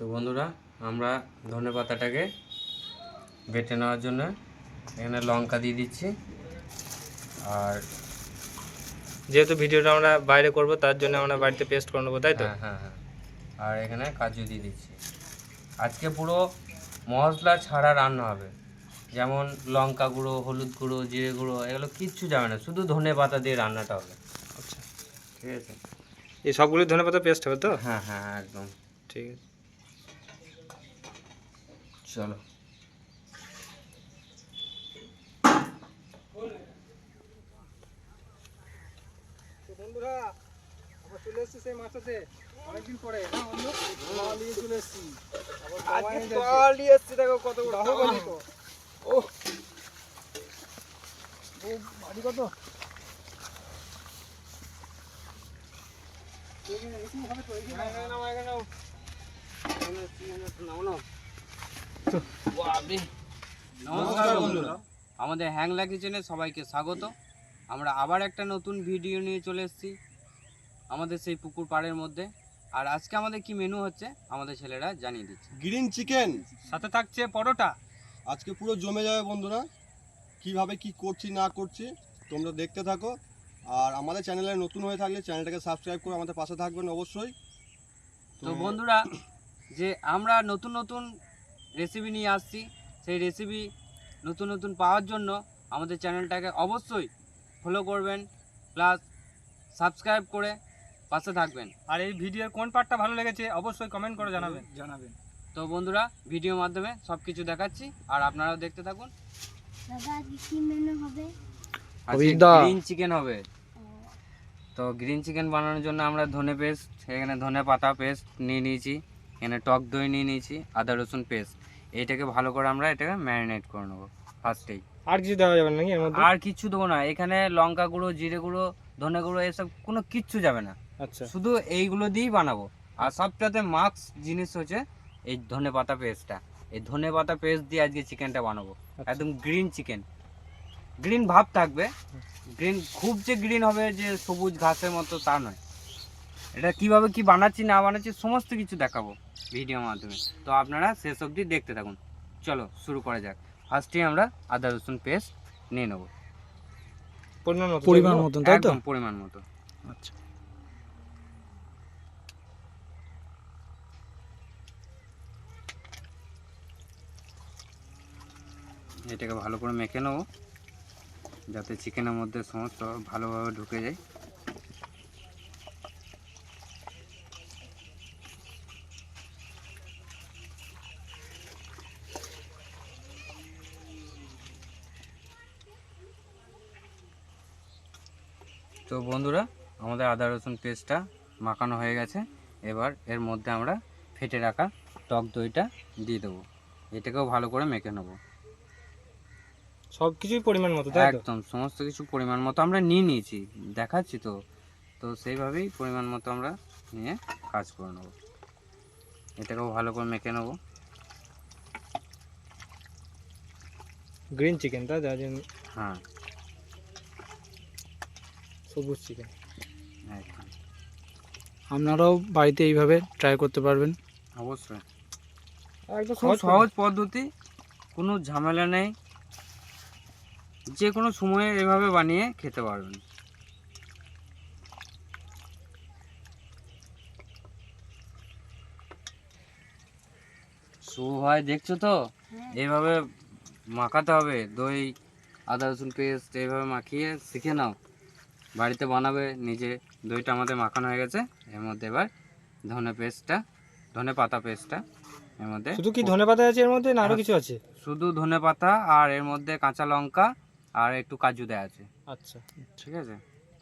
তো বন্ধুরা আমরা ধনে পাতাটাকে বেটে নেওয়ার জন্য এখানে লঙ্কা দিয়ে দিচ্ছি। আর যেহেতু ভিডিওটা আমরা বাইরে করব তার জন্য আমরা বাড়িতে পেস্ট করে নেব তাই তো? হ্যাঁ হ্যাঁ হ্যাঁ। আর এখানে কাজু দিয়ে দিচ্ছি। আজকে পুরো মশলা ছাড়া রান্না হবে। যেমন লঙ্কা গুঁড়ো হলুদ গুঁড়ো জিরে গুঁড়ো এগুলো কিচ্ছু যাবে না শুধু ধনে পাতা দিয়ে রান্নাটা হবে। আচ্ছা। ঠিক আছে? এই সবগুলি ধনে পাতা পেস্ট হবে তো? হ্যাঁ হ্যাঁ হ্যাঁ, একদম। ঠিক আছে। চলো। বন্ধুরা আবার চলে এসেছি সেই মাছটাতে। অনেকদিন পরে না বন্ধু? বাবা নিয়ে চলে এসেছি। তল নিয়ে এসেছি দেখো কত বড় ও ও বাড়ি কত? নমস্কার বন্ধুরা। আমাদের হ্যাংলা কিচেনে সবাইকে স্বাগত। আমরা আবার একটা নতুন ভিডিও নিয়ে চলে এসেছি আমাদের সেই পুকুর পাড়ের মধ্যে। আর আজকে আমাদের কি মেনু হচ্ছে আমাদের ছেলেরা জানিয়ে দিচ্ছে। গ্রিন চিকেন সাথে থাকছে পরোটা। আজকে পুরো জমে যাবে বন্ধুরা। কীভাবে কি করছি না করছি তোমরা দেখতে থাকো। আর আমাদের চ্যানেলে নতুন হয়ে থাকলে চ্যানেলটাকে সাবস্ক্রাইব করে আমাদের পাশে থাকবেন অবশ্যই। তো বন্ধুরা যে আমরা নতুন নতুন রেসিপি নিয়ে আসছি। সেই রেসিপি নতুন নতুন পাওয়ার জন্য আমাদের চ্যানেলটাকে অবশ্যই ফলো করবেন প্লাস সাবস্ক্রাইব করে পাশে থাকবেন। আর এই ভিডিওর কোন পার্টটা ভালো লেগেছে অবশ্যই কমেন্ট করে জানাবেন। জানাবেন। তো বন্ধুরা ভিডিওর মাধ্যমে সব কিছু দেখাচ্ছি আর আপনারাও দেখতে থাকুন। মেনু। গ্রিন চিকেন হবে? তো গ্রিন চিকেন বানানোর জন্য আমরা ধনে পেস্ট এখানে ধনে পাতা পেস্ট নিয়ে নিয়েছি এখানে টক দই নিয়ে নিয়েছি আদা রসুন পেস্ট এইটাকে ভালো করে আমরা এটাকে ম্যারিনেট করে নেব ফার্স্টেই আর কিছু দেওয়া যাবে নাকি এর মধ্যে? আর কিচ্ছু দেবো না এখানে লঙ্কা গুঁড়ো জিরে গুঁড়ো ধনে গুঁড়ো এসব কোনো কিচ্ছু যাবে না। আচ্ছা। শুধু এইগুলো দিয়েই বানাবো। আর সবটাতে মাস্ক জিনিস হচ্ছে এই ধনে পাতা পেস্টটা এই ধনে পাতা পেস্ট দিয়ে আজকে চিকেনটা বানাবো। আচ্ছা। একদম গ্রিন চিকেন গ্রিন ভাব থাকবে। গ্রিন খুব যে গ্রিন হবে যে সবুজ ঘাসের মতো তা নয়। এটা কীভাবে কি বানাচ্ছি না বানাচ্ছি সমস্ত কিছু দেখাবো ভিডিওর মাধ্যমে। তো আপনারা শেষ অবধি দেখতে থাকুন। চলো শুরু করা যাক। ফার্স্টে আমরা আদা রসুন পেস্ট নিয়ে নেব। পরিমাণ মতো পরিমাণ দেখব? মতন তাই তো? একদম পরিমাণ মতো। আচ্ছা। এটাকে ভালো করে মেখে নেব যাতে চিকেনের মধ্যে সমস্ত ভালোভাবে ঢুকে যায়। তো বন্ধুরা আমাদের আদা রসুন পেস্টটা মাখানো হয়ে গেছে। এবার এর মধ্যে আমরা ফেটে রাখা টক দইটা দিয়ে দেবো। এটাকেও ভালো করে মেখে নেব। সব কিছুই পরিমাণ মতো একদম সমস্ত কিছু পরিমাণ মতো আমরা নিয়ে নিয়েছি দেখাচ্ছি তো। তো সেইভাবেই পরিমাণ মতো আমরা নিয়ে কাজ করে নেব। এটাকেও ভালো করে মেখে নেব। গ্রিন চিকেন তাই হ্যাঁ। সবুজ চিকেন আপনারাও বাড়িতে এইভাবে ট্রাই করতে পারবেন। অবশ্যই। খুব সহজ পদ্ধতি। কোনো ঝামেলা নেই। যে কোনো সময়ে এভাবে বানিয়ে খেতে পারবেন। শুভ ভাই দেখছ তো? হ্যাঁ। এইভাবে মাখাতে হবে। দই আদা রসুন পেস্ট এইভাবে মাখিয়ে শিখে নাও। বাড়িতে বানাবে নিজে দইটা আমাদের মাখানো হয়ে গেছে। এর মধ্যে এবার ধনে পেস্টটা ধনে পাতা পেস্টটা এর মধ্যে শুধু কি ধনে পাতা আছে এর মধ্যে না আরও কিছু আছে? শুধু ধনে পাতা আর এর মধ্যে কাঁচা লঙ্কা আর একটু কাজু দেওয়া আছে। আচ্ছা। ঠিক আছে?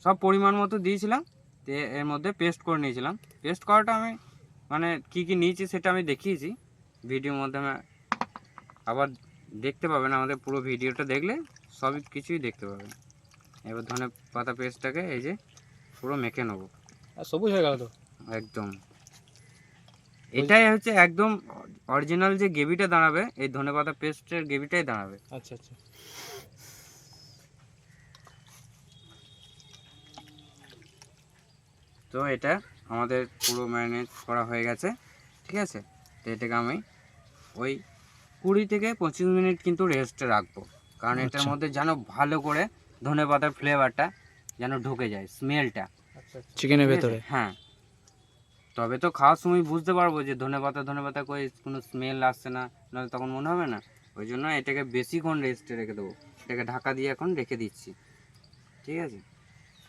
সব পরিমাণ মতো দিয়েছিলাম তে এর মধ্যে পেস্ট করে নিয়েছিলাম। পেস্ট করাটা আমি মানে কি কি নিয়েছি সেটা আমি দেখিয়েছি। ভিডিওর মাধ্যমে আবার দেখতে পাবেন আমাদের পুরো ভিডিওটা দেখলে সব কিছুই দেখতে পাবেন। এবার ধনে পাতা পেস্টটাকে এই যে পুরো মেখে নেব। সবুজ হয়ে গেল তো? একদম। এটাই হচ্ছে একদম অরিজিনাল যে গ্রেভিটা দাঁড়াবে এই ধনেপাতা পেস্টের গ্রেভিটাই দাঁড়াবে। আচ্ছা আচ্ছা। তো এটা আমাদের পুরো ম্যারিনেট করা হয়ে গেছে ঠিক আছে? তো এটাকে আমি ওই কুড়ি থেকে পঁচিশ মিনিট কিন্তু রেস্টে রাখব। কারণ এটার আচ্ছা। মধ্যে যেন ভালো করে ধনে পাতার ফ্লেভারটা যেন ঢুকে যায় স্মেলটা আচ্ছা আচ্ছা। চিকেনের ভেতরে? হ্যাঁ। তবে তো খাওয়ার সময় বুঝতে পারব যে ধনে পাতা ধনে পাতা করে কোনো স্মেল আসছে না নাহলে তখন মনে হবে না। ওই জন্য এটাকে বেশিক্ষণ রেস্টে রেখে দেবো। এটাকে ঢাকা দিয়ে এখন রেখে দিচ্ছি। ঠিক আছে?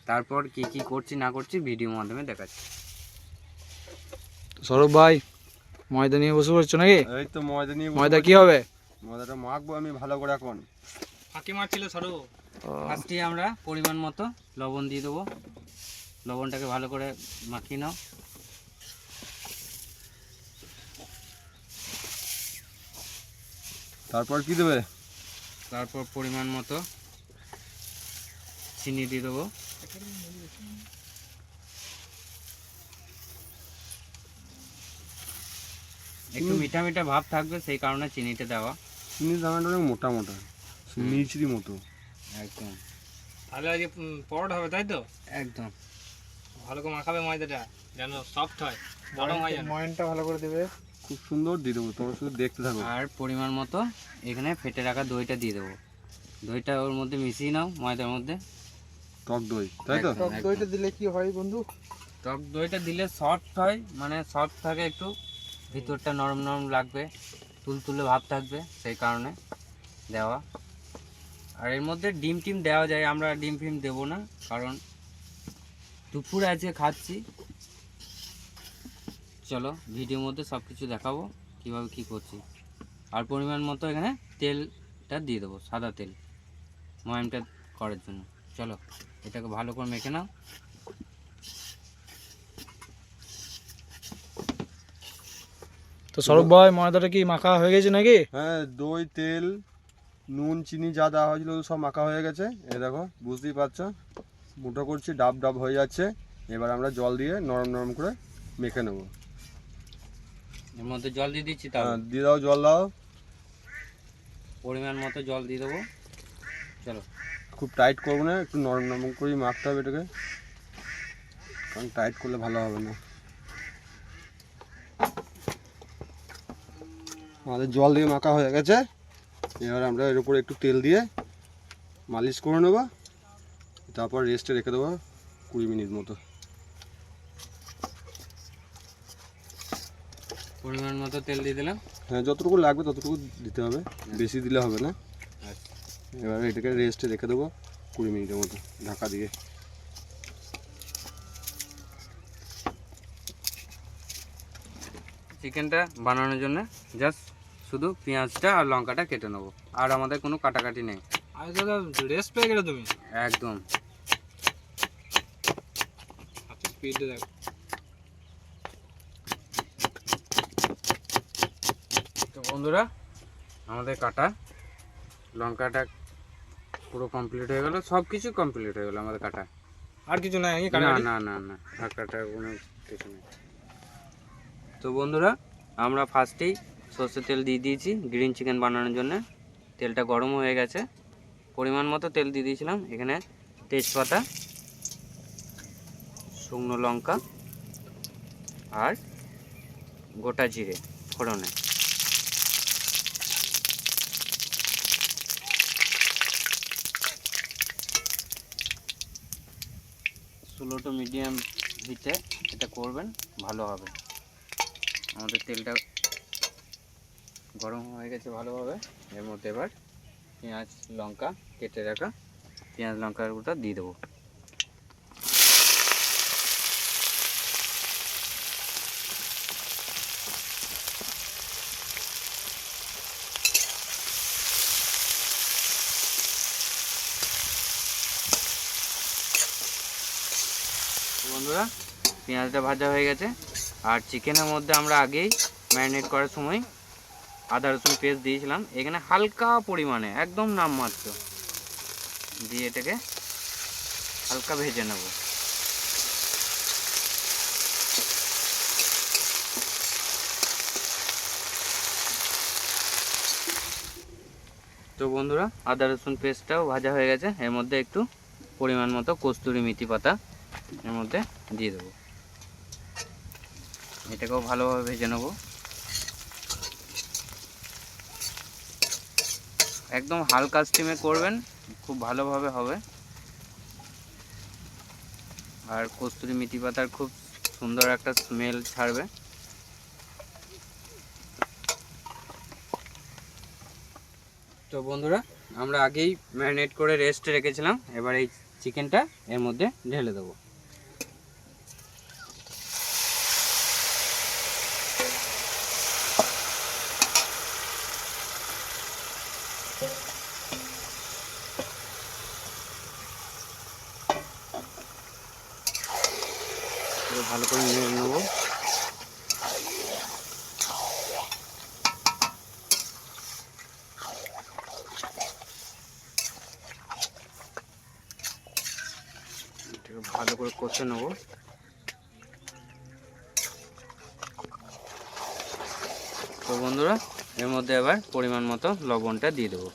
তারপর কি কি করছি না করছি ভিডিও মাধ্যমে দেখাচ্ছি। সৌরভ ভাই ময়দা নিয়ে বসে পড়ছো নাকি? এই তো ময়দা নিয়ে ময়দা কি হবে? ময়দাটা মাখবো আমি ভালো করে এখন। ফাঁকি মারছিল সরু ফার্স্টে আমরা পরিমাণ মতো লবণ দিয়ে দেবো। লবণটাকে ভালো করে মাখিয়ে নাও। তারপর কি দেবে? তারপর পরিমাণ মতো চিনি দিয়ে দেবো। একটু মিঠা মিঠা ভাব থাকবে সেই কারণে চিনিটা দেওয়া। চিনির দানাটা অনেক মোটা মোটা মিচড়ি মতো। একদম। তাহলে আজকে পরোটা হবে তাই তো? একদম। ভালো করে মাখাবে ময়দাটা যেন সফট হয় নরম হয় ময়নটা ভালো করে দেবে। খুব সুন্দর দিয়ে দেবো তোমরা শুধু দেখতে থাকো। আর পরিমাণ মতো এখানে ফেটে রাখা দইটা দিয়ে দেবো। দইটা ওর মধ্যে মিশিয়ে নাও ময়দার মধ্যে। টক দই তাই তো? একদম, একদম। দিলে কি হয় বন্ধু? টক দইটা দিলে সফট হয় মানে সফট থাকে একটু। ভিতরটা নরম নরম লাগবে তুলতুলে ভাব থাকবে সেই কারণে দেওয়া। আর এর মধ্যে ডিম টিম দেওয়া যায় আমরা ডিম ফিম দেবো না কারণ দুপুর আছে খাচ্ছি। চলো ভিডিওর মধ্যে সব কিছু দেখাবো কীভাবে কী করছি। আর পরিমাণ মতো এখানে তেলটা দিয়ে দেবো সাদা তেল ময়ামটা করার জন্য। চলো এটাকে ভালো করে মেখে নাও। তো সৌরভ ভাই ময়দাটা কি মাখা হয়ে গেছে নাকি? হ্যাঁ দই তেল নুন চিনি যা দেওয়া হয়েছিল সব মাখা হয়ে গেছে। এ দেখো বুঝতেই পারছ? মুঠো করছি ডাব ডাব হয়ে যাচ্ছে। এবার আমরা জল দিয়ে নরম নরম করে মেখে নেব। এর মধ্যে জল দিয়ে দিচ্ছি তাও হ্যাঁ দিয়ে দাও জল দাও। পরিমাণ মতো জল দিয়ে দেবো। চলো। খুব টাইট করব না একটু নরম নরম করেই মাখতে হবে এটাকে। কারণ টাইট করলে ভালো হবে না। আমাদের জল দিয়ে মাখা হয়ে গেছে। এবার আমরা এর উপরে একটু তেল দিয়ে মালিশ করে নেব। তারপর রেস্টে রেখে দেবো কুড়ি মিনিট মতো। পরিমাণ মতো তেল দিয়ে দিলাম। হ্যাঁ যতটুকু লাগবে ততটুকু দিতে হবে। বেশি দিলে হবে না। আচ্ছা। এবার এটাকে রেস্টে রেখে দেবো কুড়ি মিনিটের মতো ঢাকা দিয়ে। চিকেনটা বানানোর জন্য জাস্ট শুধু পেঁয়াজটা আর লঙ্কাটা কেটে নেব। আর আমাদের কোনো কাটাকাটি নেই। রেস্ট পেয়ে গেলে তুমি? একদম। আচ্ছা স্পিডে দেখো। তো বন্ধুরা আমাদের কাটা লঙ্কাটা পুরো কমপ্লিট হয়ে গেল। সব কিছু কমপ্লিট হয়ে গেল আমাদের কাটা। আর কিছু নাই না না না না কোনো কিছু নেই। তো বন্ধুরা আমরা ফার্স্টেই সর্ষের তেল দিয়ে দিয়েছি গ্রিন চিকেন বানানোর জন্য। তেলটা গরম হয়ে গেছে। পরিমাণ মতো তেল দিয়ে দিয়েছিলাম। এখানে তেজপাতা, শুকনো লঙ্কা আর গোটা জিরে ফোড়নে। স্লো টু মিডিয়াম হিটে এটা করবেন, ভালো হবে। আমাদের তেলটা গরম হয়ে গেছে ভালোভাবে। এর মধ্যে এবার পেঁয়াজ, লঙ্কা কেটে রাখা। পেঁয়াজ, লঙ্কার ওটা দিয়ে দেবো। বন্ধুরা, পেঁয়াজটা ভাজা হয়ে গেছে। আর চিকেনের মধ্যে আমরা আগেই ম্যারিনেট করার সময় আদা, রসুন পেস্ট দিয়েছিলাম। এখানে হালকা পরিমাণে, একদম নামমাত্র, দিয়ে এটাকে হালকা ভেজে নেব। তো বন্ধুরা, আদা, রসুন পেস্টটাও ভাজা হয়ে গেছে। এর মধ্যে একটু পরিমাণ মতো কস্তুরি মেথি পাতা এর মধ্যে দিয়ে দেবো। এটাকেও ভালোভাবে ভেজে নেব। একদম হালকা স্টিমে করবেন, খুব ভালোভাবে হবে। আর কস্তুরি মেথি পাতার খুব সুন্দর একটা স্মেল ছাড়বে। তো বন্ধুরা, আমরা আগেই ম্যারিনেট করে রেস্টে রেখেছিলাম, এবার এই চিকেনটা এর মধ্যে ঢেলে দেবো। পুরো ভালো করে নেড়ে নেব। ভালো করে কষে নেব। তো বন্ধুরা, এর মধ্যে আবার পরিমাণ মতো লবণটা দিয়ে দেবো।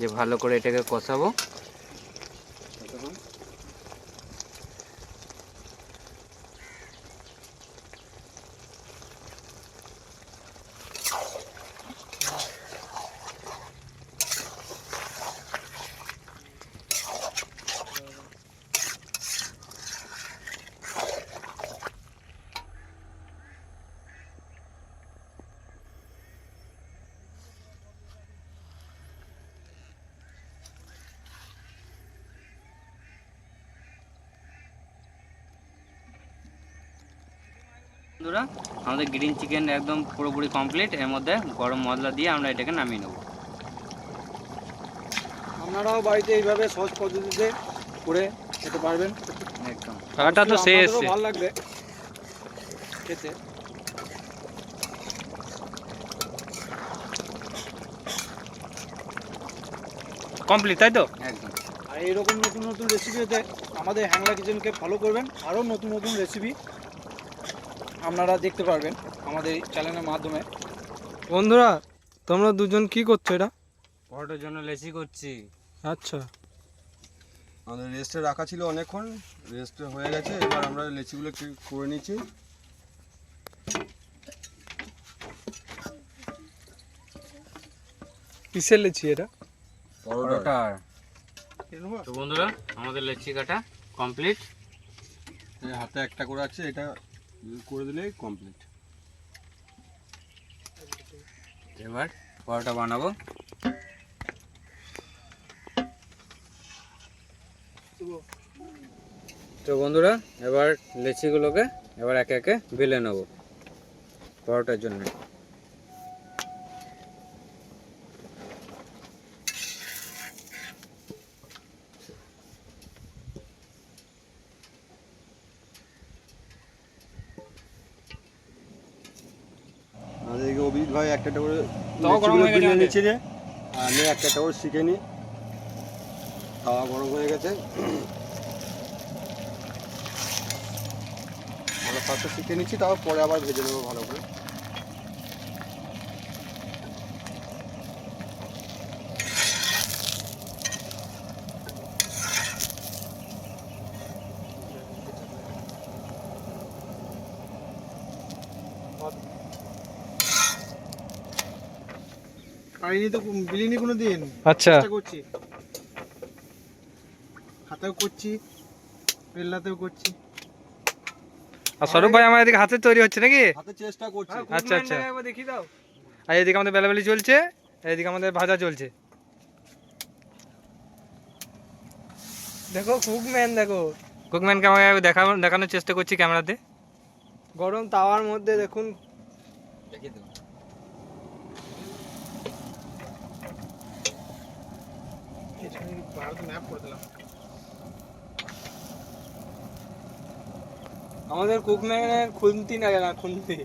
যে ভালো করে এটাকে কষাবো। বন্ধুরা আমাদের গ্রিন চিকেন একদম পুরোপুরি কমপ্লিট এর মধ্যে গরম মশলা দিয়ে আমরা এটাকে নামিয়ে নেব। আপনারাও বাড়িতে এইভাবে সহজ পদ্ধতিতে করে খেতে পারবেন। একদম। কালারটা তো আমাদেরও ভালো লাগবে খেতে। কমপ্লিট তাই তো? একদম। আর এইরকম নতুন নতুন রেসিপি হতে আমাদের হ্যাংলা কিচেনকে ফলো করবেন। আরও নতুন নতুন রেসিপি আপনারা দেখতে পারবেন আমাদের এই চ্যানেলের মাধ্যমে। বন্ধুরা তোমরা দুজন কি করছ এটা? পরোটার জন্য লেসি করছি। আচ্ছা। আমাদের রেস্টে রাখা ছিল অনেকক্ষণ রেস্ট হয়ে গেছে এবার আমরা লেচিগুলো একটু করে নিচ্ছি। কিসের লেচি এটা? পরোটা পরোটার তো বন্ধুরা আমাদের লেচি কাটা কমপ্লিট। হাতে একটা করে আছে এটা করে দিলে কমপ্লিট এবার পরোটা বানাবো। তো বন্ধুরা, এবার লেচিগুলোকে এবার একে একে বেলে নেব পরোটার জন্য আমাদের এদিকে অভিজিৎ ভাই একটা একটা করে তাও গরম হয়ে গেছে নিচে যে আমি একটা করে শিখে নিই তাওয়া গরম হয়ে গেছে। আমরা ফার্স্টে শিখে নিচ্ছি তারপর পরে আবার ভেজে নেব ভালো করে। পারিনি তো বিলিনি কোনো দিন আচ্ছা করছি। হাতেও করছি পেল্লাতেও করছি। আর স্বরূপ ভাই আমার এদিকে হাতে তৈরি হচ্ছে নাকি? হাতে চেষ্টা করছি। আচ্ছা আচ্ছা। একবার দেখি দাও। আর এদিকে আমাদের বেলাবেলি চলছে এদিকে আমাদের ভাজা চলছে। দেখো কুকম্যান দেখো। কুকম্যানকে আমাকে দেখানোর চেষ্টা করছি ক্যামেরাতে। গরম তাওয়ার মধ্যে দেখুন। ভারত ম্যাপ করে দিলাম। আমাদের কুকম্যানের খুন্তি না না খুন্তি।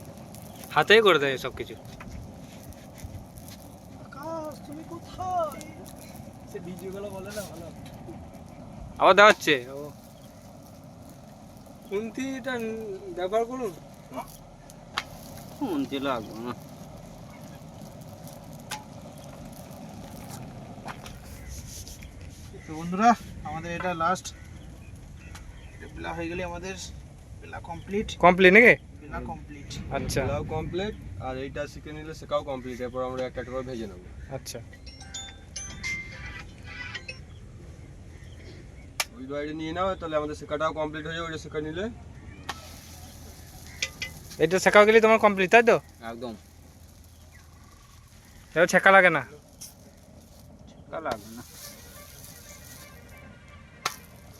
হাতেই করে দেয় সব কিছু আকাশ তুমি কোথায়? সে ভিডিওগুলো বলে না ভালো। আবার দেওয়াচ্ছে খুন্তিটা ব্যবহার করুন। শুনতে লাগবে না। তো বন্ধুরা আমাদের এটা লাস্ট বেলা হয়ে গেলে আমাদের বেলা কমপ্লিট কমপ্লিট নাকি? বেলা আচ্ছা। পোলাও কমপ্লিট আর এইটা শিখে নিলে সেটাও কমপ্লিট এরপর আমরা একটা একটা করে ভেজে নেব। আচ্ছা। ওই বাইরে নিয়ে নাও তাহলে আমাদের শেখাটাও কমপ্লিট হয়ে যাবে ওইটা শেখা নিলে। এটা শেখাও গেলে তোমার কমপ্লিট তাই তো? একদম। এটা ছেঁকা লাগে না। তা লাগবে না।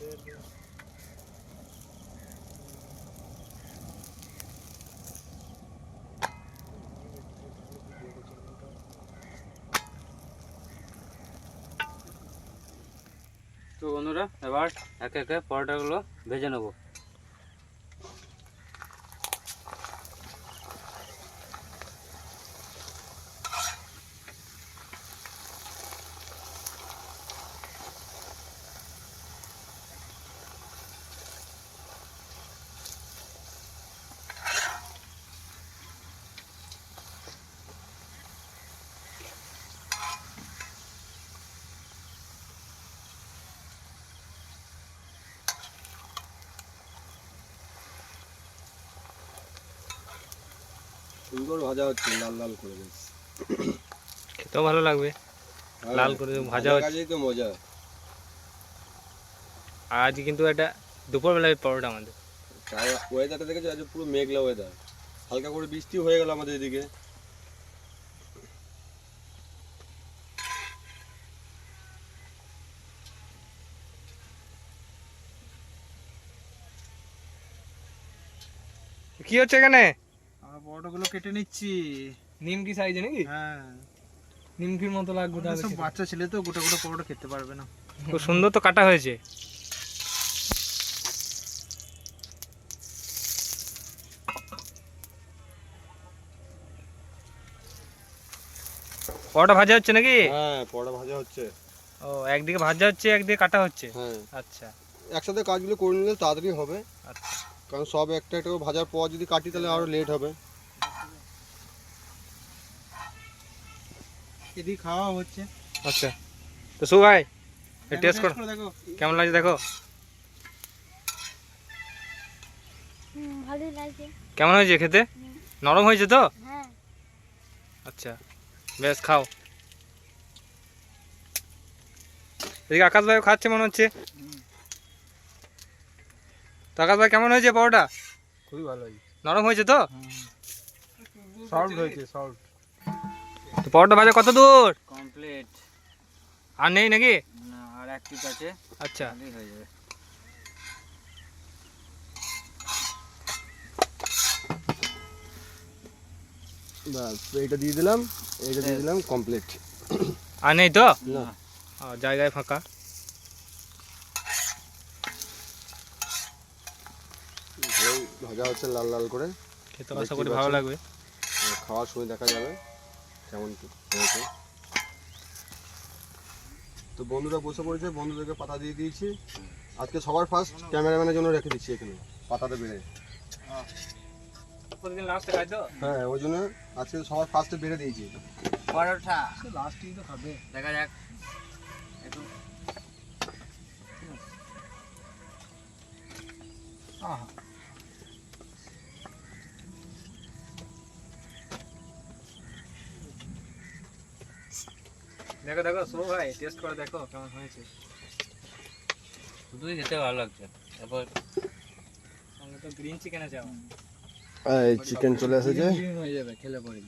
তো বন্ধুরা এবার একে একে পরোটাগুলো ভেজে নেব সুন্দর ভাজা হচ্ছে লাল লাল করে বেশ। খেতেও ভালো লাগবে। লাল করে ভাজা হচ্ছে। তো মজা। আজ কিন্তু একটা দুপুরবেলায় পরোটা আমাদের। ওয়েদারটা দেখেছ? আজ পুরো মেঘলা ওয়েদার হালকা করে বৃষ্টি হয়ে গেল আমাদের এদিকে। কি হচ্ছে এখানে? আমরা পরোটাগুলো কেটে নিচ্ছি। নিমকি সাইজে নাকি? হ্যাঁ। নিমকির মতো লাগবে সব বাচ্চা ছেলে তো গোটা গোটা পরোটা খেতে পারবে না। খুব সুন্দর তো কাটা হয়েছে। পরোটা ভাজা হচ্ছে নাকি? হ্যাঁ পরোটা ভাজা হচ্ছে। ও একদিকে ভাজা হচ্ছে একদিকে কাটা হচ্ছে? হ্যাঁ। আচ্ছা। একসাথে কাজগুলো করে নিলে তাড়াতাড়ি হবে। আচ্ছা। কারণ সব একটা একটা ভাজার পর যদি কাটি তাহলে আরও লেট হবে। এদিকে খাওয়া হচ্ছে। আচ্ছা। তো সু ভাই টেস্ট করো। দেখো। কেমন লাগছে দেখো? কেমন হয়েছে খেতে? নরম হয়েছে তো? হ্যাঁ। আচ্ছা বেশ খাও। এদিকে আকাশ ভাই খাচ্ছে মনে হচ্ছে। তো আকাশ ভাই কেমন হয়েছে পাওয়াটা খুবই ভালো হয়েছে। নরম হয়েছে তো? সল্ট হয়েছে সল্ট তো পাওয়াটা ভাজা কত দূর? কমপ্লিট। আর নেই নাকি? না আর এক পিস আছে। আচ্ছা। হয়ে যাবে। ব্যাস এইটা দিয়ে দিলাম এইটা দিয়ে দিলাম কমপ্লিট। আর নেই তো? না। জায়গায় ফাঁকা। ভাজা হচ্ছে লাল লাল করে। খেতে আশা করি ভালো লাগবে। খাওয়ার সময় দেখা যাবে। কেমন হয়েছে? তো বন্ধুরা বসে পড়েছে বন্ধুদেরকে পাতা দিয়ে দিয়েছি। আজকে সবার ফার্স্ট ক্যামেরাম্যানের জন্য রেখে দিচ্ছি এখানে পাতাতে বেড়ে। প্রতিদিন লাস্টে খাই তো হ্যাঁ ওই জন্য আজকে সবার ফার্স্টে বেড়ে দিয়েছি। পরোটা। লাস্টেই তো খাবে। দেখা যাক। একটু। আহা। দেখো দেখো শুভ ভাই টেস্ট করে দেখো কেমন হয়েছে। শুধুই খেতে ভালো লাগছে। তারপর সঙ্গে তো গ্রিন চিকেন আছে আমার। চিকেন চলে এসেছে। হয়ে যাবে খেলে পরে।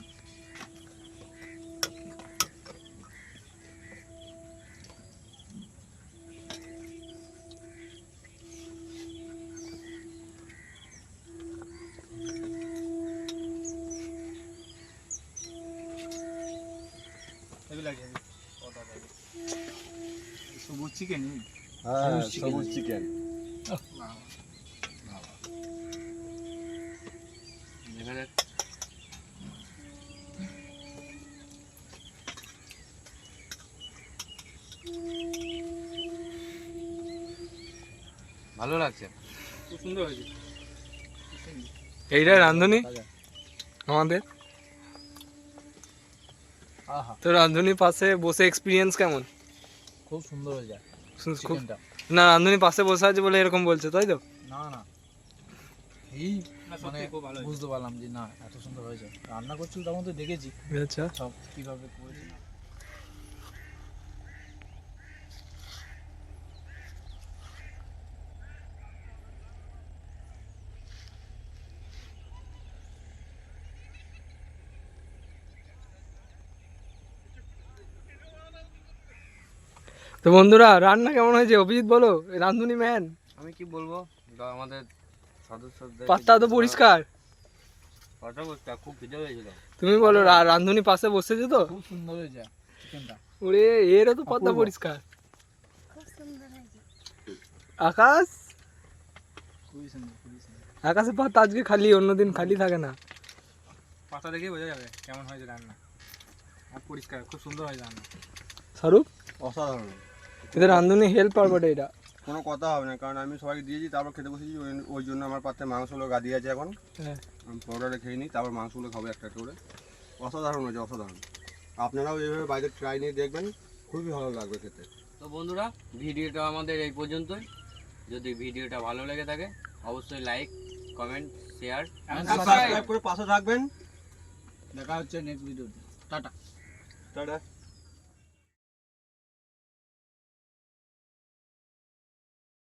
হ্যাঁ সবুজ চিকেন ভালো লাগছে। খুব সুন্দর হয়েছে। এইটা রাঁধুনি? আমাদের? আহা। তো রাঁধুনির পাশে বসে এক্সপিরিয়েন্স কেমন? খুব সুন্দর হয়ে যায়। না রাঁধুনি পাশে বসে আছে বলে এরকম বলছে তাই তো? না না। এই মানে বুঝতে পারলাম যে না এত সুন্দর হয়েছে। রান্না করছিল তখন তো দেখেছি। আচ্ছা। সব কীভাবে করেছি। তো বন্ধুরা রান্না কেমন হয়েছে? অভিজিৎ বলো। রান্ধুনি ম্যান আমি কি বলব? আমাদের সদস্যদের পাত্তা তো পরিষ্কার। খুব হয়েছিল তুমি বলো রান্ধুনি পাশে বসেছে তো? খুব সুন্দর হয়েছে ওরে তো পাত্তা পরিষ্কার। খুব সুন্দর হয়েছে। আকাশ? আকাশের পাত্তা আজকে খালি অন্যদিন খালি থাকে না। পাতা দেখেই বোঝা যাবে কেমন হয়েছে রান্না। আর পরিষ্কার খুব সুন্দর হয়েছে রান্না। স্বরূপ? অসাধারণ। এদের রান্ধুনি হেল্প পারবে এটা। কোনো কথা হবে না কারণ আমি সবাইকে দিয়েছি তারপর খেতে বসেছি ওই- ওই জন্য আমার পাত্রে মাংসগুলো গাদি আছে এখন। হ্যাঁ। আমি পরোটাটা খেয়ে নিই তারপর মাংসগুলো খাব একটা একটা করে। অসাধারণ হয়েছে অসাধারণ। আপনারাও এইভাবে বাইরে ট্রাই নিয়ে দেখবেন খুবই ভালো লাগবে খেতে। তো বন্ধুরা ভিডিওটা আমাদের এই পর্যন্তই। যদি ভিডিওটা ভালো লেগে থাকে অবশ্যই লাইক কমেন্ট শেয়ার সাবস্ক্রাইব করে পাশে থাকবেন। দেখা হচ্ছে নেক্সট ভিডিওতে টাটা। টাটা।